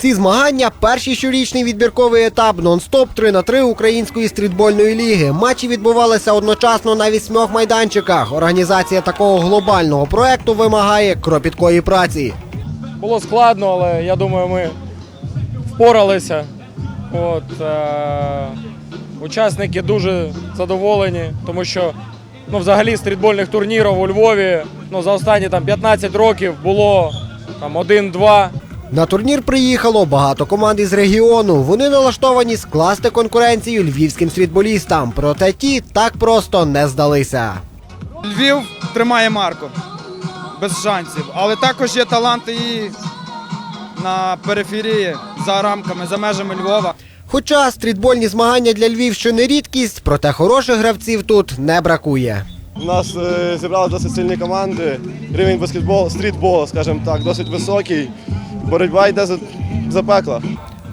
Ці змагання перший щорічний відбірковий етап нон-стоп 3 на 3 української стрітбольної ліги. Матчі відбувалися одночасно на вісьмох майданчиках. Організація такого глобального проекту вимагає кропіткої праці. Було складно, але я думаю, ми впоралися. От, е- учасники дуже задоволені, тому що ну, взагалі стрітбольних турнірів у Львові ну, за останні там, 15 років було там, один-два. На турнір приїхало багато команд із регіону. Вони налаштовані скласти конкуренцію львівським стрітболістам. Проте ті так просто не здалися. Львів тримає марку без шансів, але також є таланти і на периферії за рамками, за межами Львова. Хоча стрітбольні змагання для Львівщини рідкість, проте хороших гравців тут не бракує. У нас е, зібрали досить сильні команди. Рівень баскетболу, стрітболу, скажімо так, досить високий. Боротьба йде за, за пекла.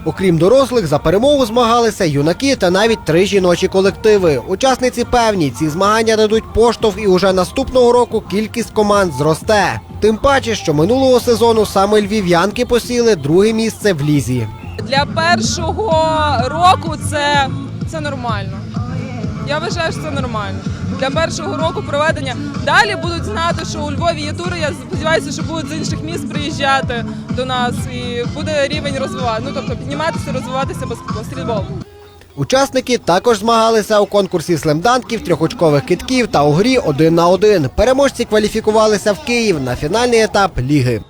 Окрім дорослих, за перемогу змагалися юнаки та навіть три жіночі колективи. Учасниці певні, ці змагання дадуть поштовх і уже наступного року кількість команд зросте. Тим паче, що минулого сезону саме львів'янки посіли друге місце в лізі. Для першого року це, це нормально. Я вважаю, що це нормально. Для першого року проведення далі будуть знати, що у Львові є тури. Я сподіваюся, що будуть з інших міст приїжджати до нас і буде рівень розвивати. Ну тобто підніматися, розвиватися баскетбол. Учасники також змагалися у конкурсі слемданків, трьохочкових китків та у грі один на один. Переможці кваліфікувалися в Київ на фінальний етап ліги.